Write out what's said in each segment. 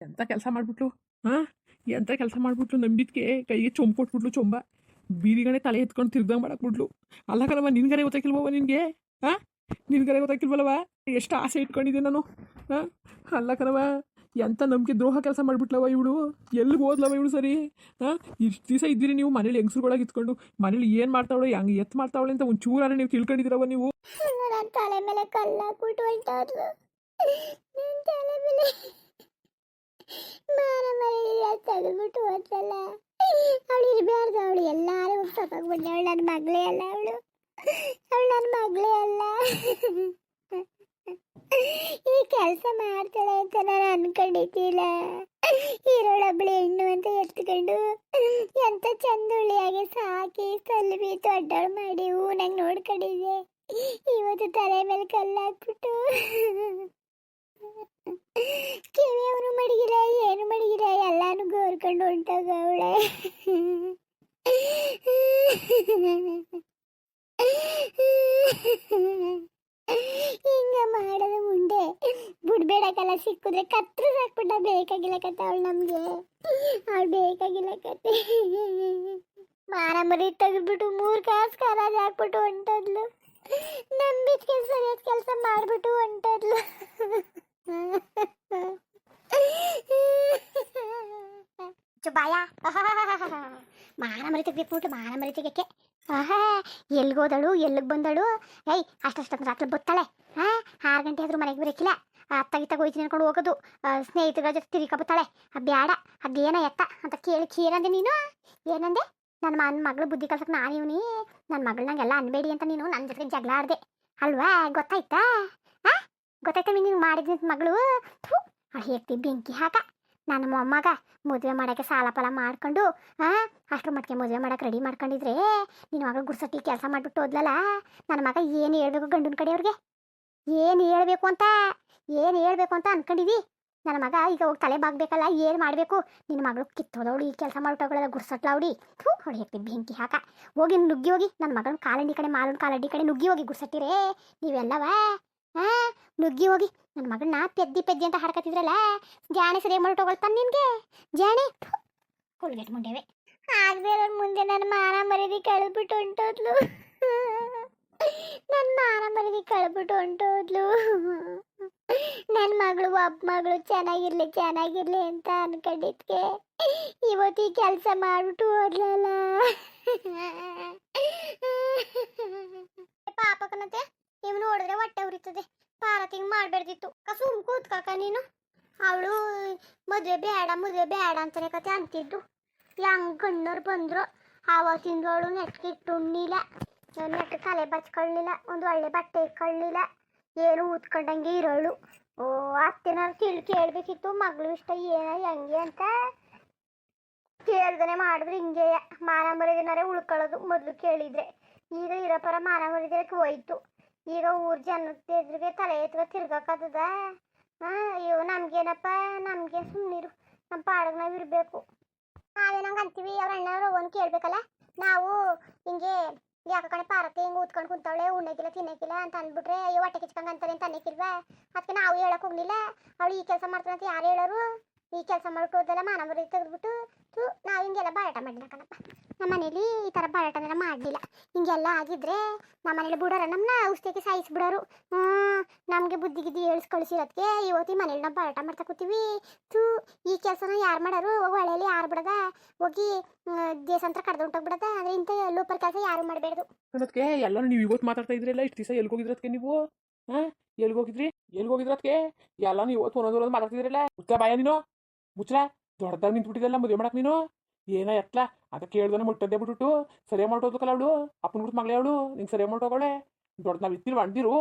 ಎಂಥ ಕೆಲಸ ಮಾಡಿಬಿಟ್ಲು? ಹಾಂ? ಎಂಥ ಕೆಲಸ ಮಾಡಿಬಿಟ್ಲು ನಂಬಿದ್ಕೆ? ಕೈಗೆ ಚೊಂಬು ಕೊಟ್ಬಿಟ್ಲು ಚೊಂಬ. ಬೀದಿಗಣೆ ತಲೆ ಎತ್ಕೊಂಡು ತಿರ್ಗಂಗೆ ಮಾಡಾಕ್ಬಿಟ್ಲು. ಅಲ್ಲ ಕಣವ ನಿನ್ಗರೆ ಗೊತ್ತಾಕಿಲ್ವವ ನಿನಗೆ? ಹಾಂ? ನಿನ್ಗರೆ ಗೊತ್ತಾಕಿಲ್ವಲ್ಲವ ಎಷ್ಟು ಆಸೆ ಇಟ್ಕೊಂಡಿದ್ದೆ ನಾನು? ಹಾಂ? ಅಲ್ಲ ಕಣವ ಎಂಥ ನಂಬಿಕೆ ದ್ರೋಹ ಕೆಲಸ ಮಾಡ್ಬಿಟ್ಲವ ಇವಳು? ಎಲ್ಲಿಗೆ ಹೋದ್ಲವ ಇವಳು ಸರಿ? ಹಾಂ? ಇಷ್ಟು ದಿವಸ ಇದ್ದೀರಿ ನೀವು ಮನೇಲಿ ಹೆಂಗಸ್ರುಗಳಾಗಿ ಇತ್ಕೊಂಡು ಮನೇಲಿ ಏನು ಮಾಡ್ತಾವಳೆ ಹೆಂಗೆ ಎತ್ತು ಮಾಡ್ತಾವಳೆ ಅಂತ ಒಂದು ಒಂಚೂರಾರ ನೀವು? ತಿಳ್ಕೊಂಡಿದ್ದೀರವ ನೀವು ತಲೆ ಮೇಲೆ ಕಲ್ಲ ಹಾಕ್ಬಿಟ್ಟು ಹೊಂಟೋದ್ಲು ನನ್ನ ತಲೆ ಮೇಲೆ. ತೆಗೆದ್ಬಿಟ್ಟು ಹೋದ್ಲಲ್ಲ. ಅವಳು ಇರಬಾರ್ದು, ಅವಳು ಎಲ್ಲಾರು ಸತ್ತೋಗ್ಬಿಟ್ಟೆ ಅವಳು ನನ್ನ ಮಗಳೇ ಅಲ್ಲ ಅವಳು. ಅವಳು ನನ್ನ ಮಗಳೇ ಅಲ್ಲ. ಈ ಕೆಲಸ ಮಾಡ್ತಾಳೆ ಅಂತ ನಾನು ಅನ್ಕೊಂಡಿದ್ದಿಲ್ಲ ಇರೋಳೊಬ್ಳು ಹೆಣ್ಣು ಅಂತ ಎತ್ಕೊಂಡು ಎಂತ ಚಂದುಳಿಯಾಗಿ ಸಾಕಿ ಸಲ್ವಿ ದೊಡ್ಡವಳು ಮಾಡಿ ಹೂ ನಂಗೆ ನೋಡ್ಕೊಂಡಿದ್ದೆ. ಇವತ್ತು ತಲೆ ಮೇಲೆ ಕಲ್ಲು ಎಲ್ಲಾನು ಹೊಂಟಾಗ ಅವಳೆ. ಹಿಂಗ ಮಾಡೋದು ಮುಂದೆ ಬಿಡ್ಬೇಡಕ್ಕೆಲ್ಲ, ಸಿಕ್ಕಿದ್ರೆ ಕತ್ರ ಹಾಕ್ಬಿಟ್ಟ ಬೇಕಾಗಿಲ್ಲ ಕತೆ ಅವಳು ನಮಗೆ. ಅವಳು ಬೇಕಾಗಿಲ್ಲ ಕತೆ. ಮಾರ ಮರಿ ತೆಗೆದ್ಬಿಟ್ಟು ಮೂರ್ ಕಾಸು ಕಾಲಾಜ್ ಹಾಕ್ಬಿಟ್ಟು ಹೊಂಟದ್ಲು. ನಂಬಿದ ಕೆಲಸ ಕೆಲಸ ಮಾಡಿಬಿಟ್ಟು ಹೊಂಟದ್ಲು. ಚುಬಾಯ ಮಾನ ಮರಿತಕ್ಕೆ ಬಿಟ್ಬಿಟ್ಟು ಮಾನ ಮರಿ ತೆಗಿಯಕ್ಕೆ ಆಹಾ ಎಲ್ಗೋದಳು ಎಲ್ಲಿಗೆ ಬಂದಳು? ಏಯ್, ಅಷ್ಟಷ್ಟೊಂದು ರಾತ್ರಿ ಬತ್ತಾಳೆ. ಹಾ ಆರು ಗಂಟೆ ಆದ್ರೂ ಮನೆಗೆ ಬರೋಕ್ಕಿಲ್ಲ ಅತ್ತಾಗಿತ್ತಾಗ ಹೋಯ್ತೀನಿ ಅನ್ಕೊಂಡು ಹೋಗೋದು. ಸ್ನೇಹಿತರ ಜೊತೆ ಬತ್ತಾಳೆ ಆ ಬ್ಯಾಡ ಅದೇನ ಎತ್ತ ಅಂತ ಕೇಳಿ ಕೇಳಂದೆ ನೀನು. ಏನಂದೆ? ನನ್ನ ಮನ್ ಮಗಳು ಬುದ್ಧಿ ಕಲ್ಸಕ್ಕೆ ನಾನು ಇವನಿ. ನನ್ನ ಮಗಳನ್ನಂಗೆಲ್ಲ ಅನ್ಬೇಡಿ ಅಂತ ನೀನು ನನ್ನ ಜೊತೆ ಜಗಳ ಆಡ್ದೆ ಅಲ್ವಾ, ಗೊತ್ತಾಯ್ತಾ? ಹಾ ಗೊತ್ತಾಯ್ತಾ ನೀನು ಮಾಡಿದ ಮಗಳು? ಅವಳು ಹೇಗ್ತಿ ಬೆಂಕಿ ಹಾಕ. ನನ್ನ ಮೊಮ್ಮಗ ಮದುವೆ ಮಾಡೋಕ್ಕೆ ಸಾಲ ಫಲ ಮಾಡ್ಕೊಂಡು ಹಾಂ ಅಷ್ಟು ಮಟ್ಟಿಗೆ ಮದುವೆ ಮಾಡಕ್ಕೆ ರೆಡಿ ಮಾಡ್ಕೊಂಡಿದ್ರೆ ನಿನ್ನ ಮಗಳು ಗುಡ್ಸಟ್ಟಿ ಕೆಲಸ ಮಾಡಿಬಿಟ್ಟು ಓದ್ಲಲ್ಲ ನನ್ನ ಮಗ ಏನು ಹೇಳಬೇಕು ಗಂಡನ ಕಡೆಯವ್ರಿಗೆ ಏನು ಹೇಳ್ಬೇಕು ಅಂತ, ಏನು ಹೇಳ್ಬೇಕು ಅಂತ ಅನ್ಕೊಂಡಿದಿ? ನನ್ನ ಮಗ ಈಗ ಹೋಗಿ ತಲೆ ಬಾಗ್ಬೇಕಲ್ಲ, ಏನು ಮಾಡಬೇಕು? ನಿನ್ನ ಮಗಳು ಕಿತ್ತೋದವಳು, ಈ ಕೆಲಸ ಮಾಡ್ಬಿಟ್ಟವಳೆಲ್ಲ, ಗುಡ್ಸಟ್ಲ ಅವಡಿ ಥೂ ಹೇಳ್ತಿ ಬೆಂಕಿ ಹಾಕ. ಹೋಗಿ ನುಗ್ಗಿ ಹೋಗಿ, ನನ್ನ ಮಗನ ಕಾಲಂಡಿ ಕಡೆ ಮಾಲೂನ್ ಕಾಲಂಡಿ ಕಡೆ ನುಗ್ಗಿ ಹೋಗಿ ಗುಡ್ಸಟ್ಟಿರೇ, ನೀವೆಲ್ಲವ ಹಾಂ ನುಗ್ಗಿ ಹೋಗಿ ನನ್ನ ಮಗಳನ್ನ ಪೆದ್ದಿ ಪೆದ್ದಿ ಅಂತ ಹಾಡ್ಕತ್ತಿದ್ರಲ್ಲ, ಜಾಣೆ ಸರಿಯಾಗಿ ಮಾಡ್ಬಿಟ್ಟು ನಿನ್ಗೆ? ಜಾಣೆ ಕೊಳ್ಗೆಟ್ ಮುಂಡೆವೆ. ಆಗದೆ ಮುಂದೆ ನನ್ನ ಮಾನ ಮರಿದಿ ಕಳ್ಬಿಟ್ಟು ಹೊಂಟೋದ್ಲು. ನನ್ನ ಮಾನ ಮರಿದಿ ಕಳ್ಬಿಟ್ಟು ಹೊಂಟೋದ್ಲು. ನನ್ನ ಮಗಳು ಒಬ್ಬ ಮಗಳು ಚೆನ್ನಾಗಿರ್ಲಿ ಚೆನ್ನಾಗಿರ್ಲಿ ಅಂತ ಅನ್ಕೊಂಡಿದ್ಕೆ. ಇವತ್ತು ಈ ಕೆಲಸ ಮಾಡ್ಬಿಟ್ಟು ಹೋದ್ಲಲ್ಲ. ಪಾಪಕನತೆ ಇವನು ಹೊಡೆದ್ರೆ ಹೊಟ್ಟೆ ಉರಿತದೆ. ಪಾರತಿಂಗ್ ಮಾಡಬೇಡ್ದಿತ್ತು ಸುಮ್ ಕೂತ್ಕಾಕ ನೀನು. ಅವಳು, ಮದುವೆ ಬೇಡ ಮದುವೆ ಬೇಡ ಅಂತಾನೆ ಕತೆ ಅಂತಿದ್ದು. ಹೆಂಗ್ ಗಣ್ಣವ್ರು ಬಂದ್ರು. ಆವತ್ತಿಂದ ಅವಳು ನೆಟ್ಗೆ ಇಟ್ಟುಣ್ಣಿಲ್ಲ ನೆಟ್ ತಲೆ ಬಚ್ಕೊಳ್ಳಿಲ್ಲ ಒಂದು ಒಳ್ಳೆ ಬಟ್ಟೆ ಇಟ್ಕೊಳ್ಳಿಲ್ಲ ಏನು ಊದ್ಕೊಂಡಂಗೆ ಇರೋಳು. ಓ ಅತ್ತೆನಾರು ತಿಳ್ ಕೇಳಬೇಕಿತ್ತು. ಮಗಳು ಇಷ್ಟ ಏನ ಹೆಂಗೆ ಅಂತ ಕೇಳ್ದನೆ ಮಾಡಿದ್ರೆ ಹಿಂಗೆ. ಮಾನ ಮರಿದಿನಾರೇ ಉಳ್ಕೊಳ್ಳೋದು ಮೊದಲು ಕೇಳಿದ್ರೆ. ಈಗ ಇರೋ ಪರ ಮಾನ ಮರಿದಿರಕ್ಕೆ ಹೋಯ್ತು. ಈಗ ಊರ್ ಜನದ ಎದುರಿಗೆ ತಲೆ ಎತ್ಕೊ ತಿರ್ಗಾಕತ್ತದ. ಹಾಂ, ಅಯ್ಯೋ, ನಮ್ಗೇನಪ್ಪ, ನಮ್ಗೆ ಸುಮ್ಮನಿರು ನಮ್ಮ ಪಾಡಿಗೆ ನಾವು ಇರಬೇಕು. ನಾವೇ ನಂಗೆ ಅಂತೀವಿ, ಅವ್ರ ಅಣ್ಣವ್ರು ಒಂದು ಕೇಳಬೇಕಲ್ಲ? ನಾವು ಹಿಂಗೆ, ಯಾಕ ಕಣೆ ಪಾರಕ್ಕೆ ಹಿಂಗೆ ಊದ್ಕೊಂಡು ಕುಂತವಳೆ ಉಣ್ಣಕ್ಕಿಲ್ಲ ತಿನ್ನಕ್ಕಿಲ್ಲ ಅಂತ ಅಂದ್ಬಿಟ್ರೆ, ಅಯ್ಯೋ, ಹೊಟ್ಟೆ ಕಿಚ್ಕಂಗೆ ಅಂತಾರೆ ಅಂತ ಅನ್ನಕ್ಕಿಲ್ವಾ ಅದಕ್ಕೆ ನಾವು ಹೇಳಕ್ ಹೋಗ್ಲಿಲ್ಲ. ಅವಳು ಈ ಕೆಲಸ ಮಾಡ್ತಾನಂತ ಯಾರು ಹೇಳೋರು? ಈ ಕೆಲಸ ಮಾಡ್ಬಿಟ್ಟು ಮಾನವರಿಗೆ ಮಾನವರಿ ತೆಗೆದ್ಬಿಟ್ಟು ನಾವು ಹಿಂಗೆಲ್ಲ ಬಾರಾಟ ಮಾಡಿಲ್ಲ ಕಣಪ್ಪ. ನಮ್ಮ ಮನೇಲಿ ಈ ಥರ ಬಾರಾಟನೆಲ್ಲ ಮಾಡಲಿಲ್ಲ. ಹಿಂಗೆಲ್ಲ ಆಗಿದ್ರೆ ನಮ್ಮ ಮನೇಲಿ ಬಿಡೋರ ನಮ್ಮನ್ನ ಔಷಧಿಗೆ ಸಾಯಿಸ್ಬಿಡೋರು. ನಮಗೆ ಬುದ್ಧಿ ಗಿದ್ದಿ ಹೇಳ್ಸಿ ಕಳಿಸಿರೋದಕ್ಕೆ ಇವತ್ತು ಮನೇಲಿ ನಾವು ಬಾರಾಟ ಮಾಡ್ತಾ ಕೂತೀವಿ. ತೂ ಈ ಕೆಲಸನ ಯಾರು ಮಾಡೋರು? ಹೋಗಿ ಹೊಳೆಯಲ್ಲಿ ಯಾರು ಬಿಡದ? ಹೋಗಿ ದೇಶಾಂತರ ಕಡ್ದು ಹೊಂಟೋಗ್ಬಿಡದ ಆದರೆ ಇಂಥ ಲೋಪರ್ ಕೆಲಸ ಯಾರು ಮಾಡಬೇಡ್ದು? ಅದಕ್ಕೆ ಎಲ್ಲರೂ ನೀವು ಇವತ್ತು ಮಾತಾಡ್ತಾ ಇದ್ರಲ್ಲ ಇಷ್ಟು ದಿವಸ ಎಲ್ಲಿ ಹೋಗಿದ್ರದಕ್ಕೆ ನೀವು? ಹಾಂ ಎಲ್ಲಿಗೆ ಹೋಗಿದ್ರದಕ್ಕೆ ಎಲ್ಲ ನೀವು ಇವತ್ತು ಒಂದೊಂದು ಒಂದೊಂದು ಮಾತಾಡ್ತಿದ್ರಲ್ಲ ಉತ್ತರ ಬಾಯ ನೀನು. ಮುಚ್ಚಲ, ದೊಡ್ಡದಾಗ ನಿಂತ್ಬಿಟ್ಟಿದ್ದಲ್ಲ ಮದುವೆ ಮಾಡಕ್ಕೆ ನೀನು? ಏನ ಎತ್ಲ? ಅದ ಕೇಳ್ದನೆ ಮುಟ್ಟದ್ದೆ ಬಿಟ್ಬಿಟ್ಟು ಸರಿಯಾಗಿ ಮಾಡ್ಕೋದಕ್ಕಲ್ಲ ಅವಳು? ಅಪ್ಪನ ಬಿಟ್ಟು ಮಗಳೇ ಅವಳು? ನಿಂಗೆ ಸರಿಯಾಗಿ ಮಾಡ್ಕೋಗಳೆ ದೊಡ್ಡ ನಾವು ಇತ್ತಿಲ್ವ ಅಂದಿರು?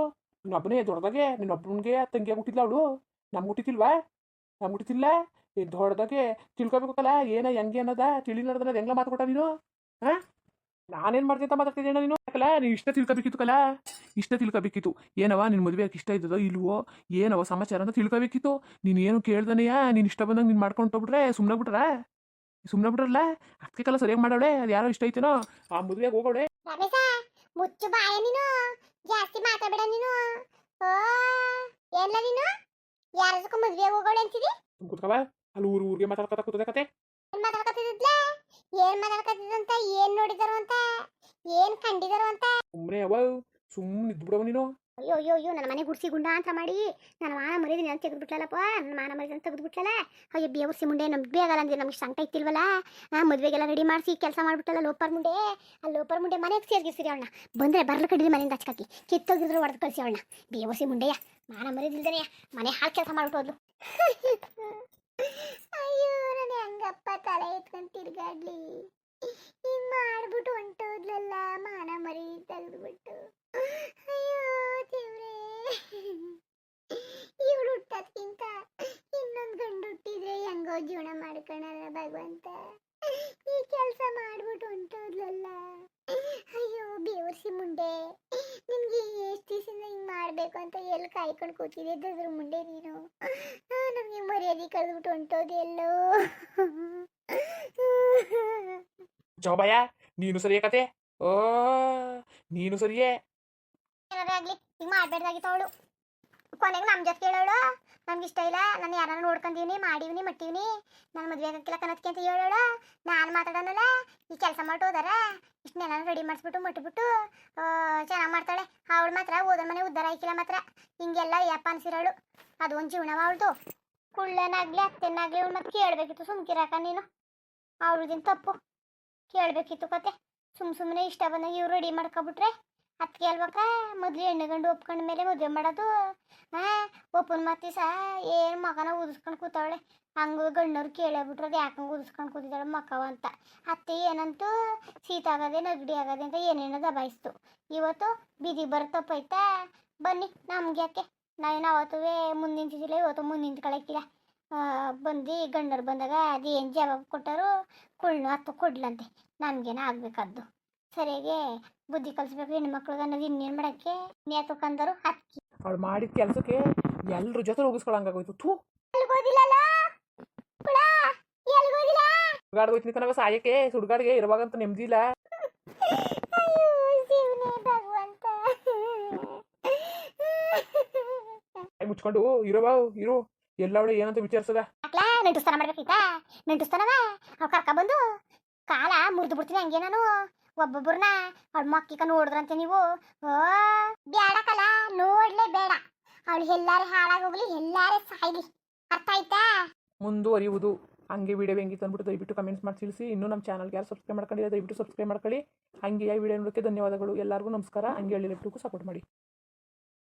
ನಿನ್ನೊಬ್ಬನೇ ದೊಡ್ಡದಾಗೆ ನಿನ್ನೊಬ್ಬನಿಗೆ ತಂಗಿಯಾಗಿ ಹುಟ್ಟಿದ್ಲ ಅವಳು? ನಮ್ಗೆ ಹುಟ್ಟಿತಿಲ್ವಾ? ನಮ್ಗೆ ಹುಟ್ಟಿತಿಲ್ಲ? ಈ ದೊಡ್ಡದಾಗೆ ತಿಳ್ಕೊಬೇಕಲ್ಲ ಏನ ಹೆಂಗೆ ಅನ್ನೋದ ತಿಳಿಲಾರ್ದನ್ನ ಹೆಂಗ್ಲ ಮಾತಾಡ್ಕೊಟ್ಟ ನೀನು? ಹಾ? ನಾನೇನು ಮಾಡ್ತೀನಿ ಅಂತ ಮಾತಾಡ್ತಿದ್ದೇನೆ ನೀನು? ಯಾಕಲ್ಲ, ನೀನು ಇಷ್ಟ ತಿಳ್ಕೊಬೇಕಿತ್ತು ಕಲ ಇಷ್ಟ ತಿಳ್ಕೊಬೇಕಿತ್ತು. ಏನವ ನಿನ್ನ ಮದುವೆ ಇಷ್ಟ ಇದ್ದದೋ ಇಲ್ವೋ ಏನವ ಸಮಾಚಾರ ಅಂತ ತಿಳ್ಕೊಬೇಕಿತ್ತು. ನೀನು ಏನು ಕೇಳ್ದನೆಯಾ? ನೀನು ಇಷ್ಟ ಬಂದಂಗೆ ನೀನು ಮಾಡ್ಕೊಂಡು ಹೋಗ್ಬಿಟ್ರೆ ಸುಮ್ಮನೆ ಬಿಟ್ರ? ಸುಮ್ಮನೆ ಬಿಡ್ರಲ್ಲ? ಅಕ್ಕಿ ಕಲ ಸರಿಯಾಗಿ ಮಾಡವಳೆ? ಅದು ಯಾರೋ ಇಷ್ಟ ಐತೇನೋ? ಆ ಮದುವೆಗೆ ಹೋಗೋಳೆ ರಮೇಶ ಮುಚ್ಚು ಬಾಯ ನೀನು. ಜಾಸ್ತಿ ಮಾತಾಡಬೇಡ ನೀನು. ಓ ಎಲ್ಲ ನೀನು? ಯಾರದಕ್ಕೂ ಮದುವೆಗೆ ಹೋಗೋಳೆ ಅಂತಿದಿ? ಕುತ್ಕವ ಅಲ್ಲಿ ಊರು ಊರಿಗೆ ಮಾತಾಡ್ಕೊತ ಕೂತದೆ ಕತೆ. ಏನ್ ಮಾತಾಡ್ಕೊತಿದ್ಲ ಏನ್ ಮಾತಾಡ್ಕತ್ತಿದಂತ ಏನ್ ನೋಡಿದಾರು ಅಂತ? ಏನ್ ಕಂಡಿದಾರು ಅಂತ? ಸುಮ್ಮನೆ ಅವ ಸುಮ್ಮನೆ ಇದ್ಬಿಡವ ನೀನು. ಅಯ್ಯೋ ಅಯ್ಯೋ ಅಯ್ಯೋ, ನನ್ನ ಮನೆ ಗುಡ್ಸಿ ಗುಂಡ ಅಂತ ಮಾಡಿ ನಾನು ಮಾನ ಮರಿದಿನಿ ಅಂತ ತೆಗೆದ್ಬಿಟ್ಲಲ್ಲಪ್ಪ ನನ್ನ ಮಾನ ಮರಿದ ತೆಗೆದ್ಬಿಟ್ಲಲ್ಲ ಅಯ್ಯೋ ಬೇವರ್ಸಿ ಮುಂಡೆ ನಮ್ಗೆ ಆಗಲ್ಲ ಅಂದ್ರೆ ನಮ್ಗೆ ಸಂಕಟ ಇತ್ತಿಲ್ವಲ್ಲ? ಆ, ಮದುವೆಗೆಲ್ಲ ರೆಡಿ ಮಾಡಿಸಿ ಕೆಲಸ ಮಾಡ್ಬಿಟ್ಟಲ್ಲ ಲೋಪರ್ ಮುಂಡೆ? ಆ ಲೋಪರ್ ಮುಂಡೆ ಮನೆಗೆ ಸೇರಿಸಿರಿ ಅವಳನ್ನ. ಬಂದ್ರೆ ಬರ್ಲು ಕಡಿದು ಮನೆಯಿಂದ ಹಚ್ಕಾಕಿ ಕಿತ್ತೋಗಿದ್ರು ಹೊಡೆದು ಕಳಿಸಿ ಅವಳನ್ನ. ಬೇವರ್ಸಿ ಮುಂಡೆಯ, ಮಾನ ಮರಿದಿಲ್ದನೆಯ ಮನೆ ಹಾಳು ಕೆಲಸ ಮಾಡಿಬಿಟ್ಟು ಅಯ್ಯೋ ನಾನು ಹೆಂಗಪ್ಪ ತಲೆ ಎತ್ಕೊಂಡು ತಿರ್ಗಾಡ್ಲಿ. ಹಿಂಗ್ ಮಾಡ್ಬಿಟ್ಟು ಹೊಂಟೋದ್ಲಲ್ಲ, ಮಾನ ಮರಿ ತೆಗೆದ್ಬಿಟ್ಟು ಅಯ್ಯೋ, ದೇವ್ರೇ. ಇವಳು ಹುಟ್ಟೋದ್ಕಿಂತ ಇನ್ನೊಂದು ಗಂಡು ಹುಟ್ಟಿದ್ರೆ ಹೆಂಗೋ ಜೀವನ ಮಾಡ್ಕೊಳಲ್ಲ ಭಗವಂತ ಈ ಕೆಲಸ ಮಾಡ್ಬಿಟ್ಟು ಹೊಂಟೋದ್ಲಲ್ಲ ಅಯ್ಯೋ ಬೇವರ್ಸಿ ಮುಂಡೆ ನಿಮ್ಗೆ ಎಷ್ಟು ದಿವಸದಿಂದ ಹಿಂಗ್ ಎಲ್ಲಿ ಕಾಯ್ಕೊಂಡು ಕೂತಿದ್ದೆ ಅದ್ರ ಮುಂದೆ ನೀನು. ನಮಗೆ ಮರ್ಯಾದೆ ಕಳೆದ್ಬಿಟ್ಟು ಹೊಂಟೋದೆ ಎಲ್ಲೋ. ಜವಾಬಾಯ ನೀನು ಸರಿಯೇ ಕತೆ? ಓ ನೀನು ಸರಿಯೇ? ಏನಾದ್ರೂ ಆಗ್ಲಿ ಈಗ ಮಾಡ್ಬೇಡ್ದಾಗಿತ್ತು ಅವಳು. ಕೊನೆಗೆ ನಮ್ಮ ಜೊತೆ ಕೇಳೋಳು. ನಮ್ಗೆ ಇಷ್ಟ ಇಲ್ಲ, ನಾನು ಯಾರನ್ನ ನೋಡ್ಕೊಂಡಿವ್ನಿ, ಮಾಡೀವ್ನಿ, ಮಟ್ಟೀವ್ನಿ, ನಾನು ಮದುವೆ ಆಗಕ್ಕಿಲ್ಲ ಕನತ್ಕೆ ಅಂತ ಹೇಳೋಳು. ನಾನು ಮಾತಾಡೋನಲ್ಲ, ಈ ಕೆಲಸ ಹೋದಾರ. ಇಷ್ಟನ್ನೆಲ್ಲ ರೆಡಿ ಮಾಡಿಸ್ಬಿಟ್ಟು, ಮಟ್ಬಿಟ್ಟು ಚೆನ್ನಾಗಿ ಮಾಡ್ತಾಳೆ. ಅವಳು ಮಾತ್ರ ಓದೋ ಮನೆ ಉದ್ದಾರ ಆಯ್ಕಿಲ್ಲ ಮಾತ್ರ. ಹಿಂಗೆಲ್ಲ ಯಪ್ಪ ಅನ್ಸಿರೋಳು. ಅದು ಒಂದು ಜೀವನವ ಅವಳ್ದು. ಕುಳ್ಳನಾಗ್ಲಿ, ಅತ್ತೆನಾಗ್ಲಿ ಅವಳು ಮತ್ತೆ ಕೇಳಬೇಕಿತ್ತು ಸುಮ್ಕಿರಾಕ ನೀನು. ಅವಳದಿನ ತಪ್ಪು. ಕೇಳಬೇಕಿತ್ತು ಕತೆ. ಸುಮ್ ಸುಮ್ಮನೆ ಇಷ್ಟ ಬಂದಾಗ ಇವ್ರು ರೆಡಿ ಮಾಡ್ಕೊಬಿಟ್ರೆ ಅದಕ್ಕೆ ಕೇಳ್ಬೇಕಾ ಮೊದ್ಲು ಹೆಣ್ಣು ಗಂಡು ಒಪ್ಕೊಂಡ ಮೇಲೆ ಮದುವೆ ಮಾಡೋದು ಹಾಂ ಒಪ್ಪನ ಮತ್ತೆ ಸಹ ಏನು ಮಗನ ಉದಿಸ್ಕೊಂಡು ಕೂತಾವಳೆ? ಹಂಗ ಕೇಳಬಿಟ್ರೆ ಅದು ಯಾಕಂಗೆ ಉದಿಸ್ಕೊಂಡು ಕೂತಿದ್ದಾಳೆ ಮಕ್ಕವ ಅಂತ. ಅತ್ತೆ ಏನಂತೂ? ಶೀತ ಆಗದೆ, ನೆಗಡಿ ಆಗದೆ ಅಂತ ಏನೇನೋ ದಬಾಯಿಸ್ತು. ಇವತ್ತು ಬೀದಿಗೆ ಬರೋ ತಪ್ಪೈತಾ? ಬನ್ನಿ, ನಮ್ಗೆ ಯಾಕೆ? ನಾವೇನು ಅವತ್ತು ಮುಂದಿನ ನಿಂತಿದ್ದಿಲ್ಲ ಇವತ್ತು ಮುಂದಿನ ಕಳಕಿಲ್ಲ ಬಂದು ಗಂಡರು ಬಂದಾಗ ಅದು ಏನು ಜವಾಬ್ ಕೊಟ್ಟರು? ಕುಳ್ಳು ಹತ್ತು ಕೊಡ್ಲಂತೆ. ನಮಗೇನ ಆಗ್ಬೇಕಾದ್ದು. ಸರಿಯಾಗಿ ಬುದ್ಧಿ ಕಲಿಸ್ಬೇಕು ಹೆಣ್ಮಕ್ಳಿಗೆ ಅನ್ನೋದು ಇನ್ನೇನು ಮಾಡೋಕ್ಕೆ? ನೇತಕ್ಕಂದರು ಹಕ್ಕಿ ಅವಳು ಮಾಡಿದ ಕೆಲಸಕ್ಕೆ ಎಲ್ರ ಜೊತೆ ಹೋಗಿಸ್ಕೊಳಂಗಾಗೋಯ್ತು ಥೂ. ಎಲ್ಗೋದಿಲ್ಲ? ಸುಡ್ಗಾಡ್ಗೋಯ್ತೀನಿ ಕಣವ ಸಾಯಕ್ಕೆ ಸುಡ್ಗಾಡ್ಗೆ ಇರುವಾಗಂತ ನೆಮ್ಮದಿ ಇಲ್ಲ. ಅಯ್ಯೋ ಶಿವನೇ ಭಗವಂತ. ಕೈ ಮುಚ್ಕೊಂಡು ಇರೋವ ಇರು. ಎಲ್ಲವಳೆ ಏನಂತ ವಿಚಾರಿಸದ? ನೆಂಟುಸ್ತಾನ ಮಾಡ್ಬೇಕಿತ್ತಾ ನೆಂಟುಸ್ತಾನವ? ಅವ್ರು ಕರ್ಕ ಬಂದು ಕಾಲ ಮುರಿದು ಬಿಡ್ತೀನಿ ಹಂಗೆ ನಾನು. ಒಬ್ಬೊಬ್ಬರನ್ನ ಅವ್ಳ ಮಕ್ಕಿಕ ನೋಡಿದ್ರಂತೆ ನೀವು. ಓ ಬೇಡ ಕಲ ನೋಡ್ಲೇ. ಬೇಡ ಅವಳು ಎಲ್ಲಾರು ಹಾಳಾಗೋಗ್ಲಿ ಎಲ್ಲಾರು ಸಾಯ್ಲಿ. ಅರ್ಥ ಆಯ್ತಾ? ಮುಂದುವರಿಯುವುದು. ಹಂಗೆ ವಿಡಿಯೋ ಹೆಂಗಿತ್ತು ಅಂದ್ಬಿಟ್ಟು ದಯವಿಟ್ಟು ಕಮೆಂಟ್ಸ್ ಮಾಡಿ ತಿಳಿಸಿ. ಇನ್ನೂ ನಮ್ಮ ಚಾನಲ್ಗೆ ಯಾರು ಸಬ್ಸ್ಕ್ರೈಬ್ ಮಾಡ್ಕೊಂಡಿಲ್ಲ, ದಯವಿಟ್ಟು ಸಬ್ಸ್ಕ್ರೈಬ್ ಮಾಡ್ಕೊಳ್ಳಿ. ಹಂಗೆ ಈ ವಿಡಿಯೋ ನೋಡೋಕ್ಕೆ ಧನ್ಯವಾದಗಳು. ಎಲ್ಲರಿಗೂ ನಮಸ್ಕಾರ. ಹಂಗೆ ಹೇಳಿ ಸಪೋರ್ಟ್ ಮಾಡಿ.